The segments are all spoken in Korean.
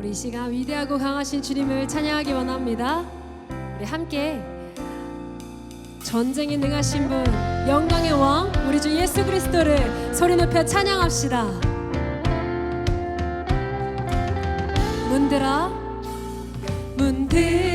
우리 이 시간 위대하고 강하신 주님을 찬양하기 원합니다. 우리 함께 전쟁에 능하신 분, 영광의 왕, 우리 주 예수 그리스도를 소리 높여 찬양합시다. 문들아, 문들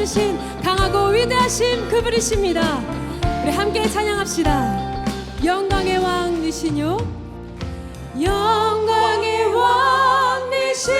없으신 강하고 위대하신 그분이십니다. 우리 함께 찬양합시다. 영광의 왕 되시뇨. 영광의 왕 되시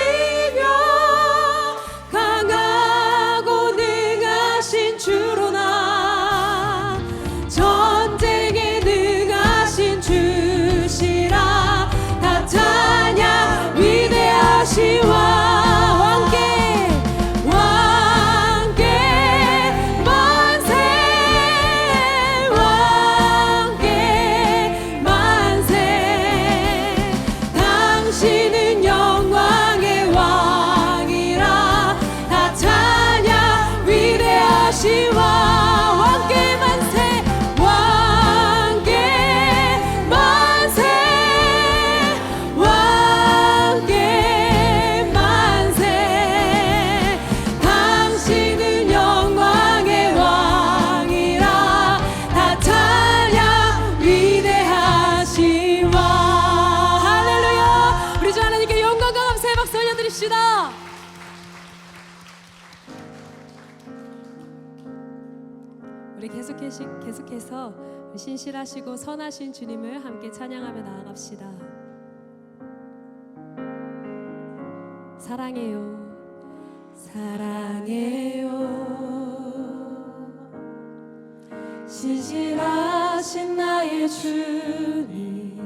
계속해서 신실하시고 선하신 주님을 함께 찬양하며 나아갑시다. 사랑해요. 사랑해요. 신실하신 나의 주님,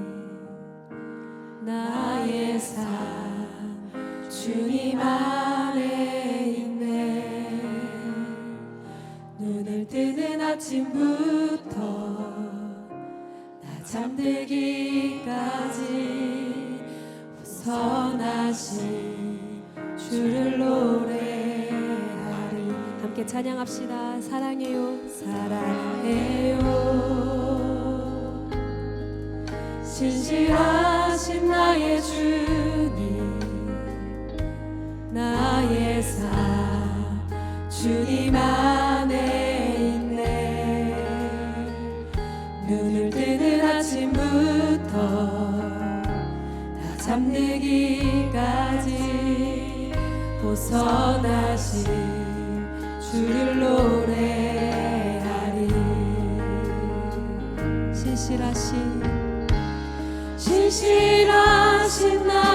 나의 삶, 주님 안에 아침부터 나 잠들기까지 선하신 주를 노래하리. 함께 찬양합시다. 사랑해요. 사랑해요. 신실하신 나의 주님 나의 삶 주님 안 잠들기까지 벗어나신 주를 노래하리 신실하신 신실하신 나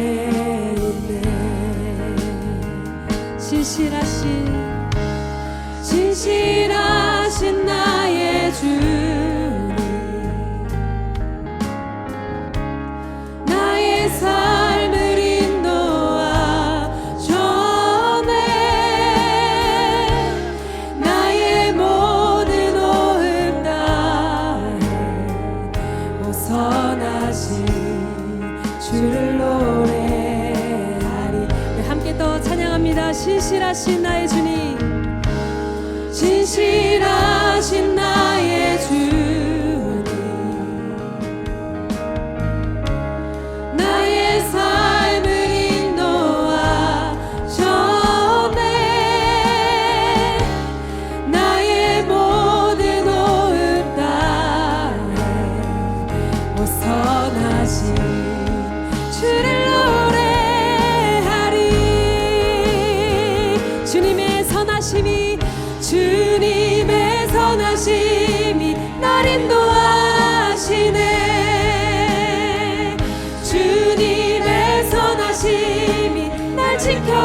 찬양합니다 신실하신 나의 주님 진실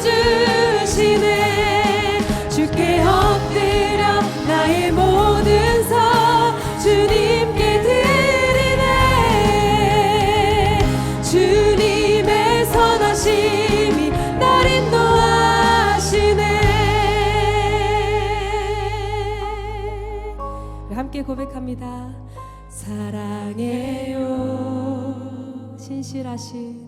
주시네. 주께 엎드려 나의 모든 삶 주님께 드리네. 주님의 선하심이 날 인도하시네. 함께 고백합니다. 사랑해요. 신실하신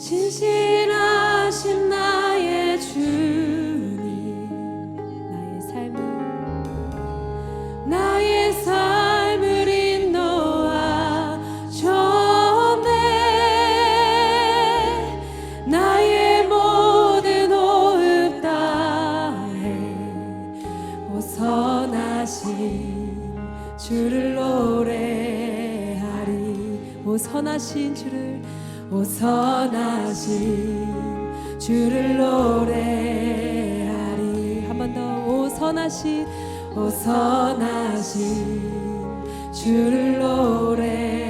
신실하신 나의 주 선하신 주를 노래하리. 한 번 더. 오 선하신 오 선하신 주를 노래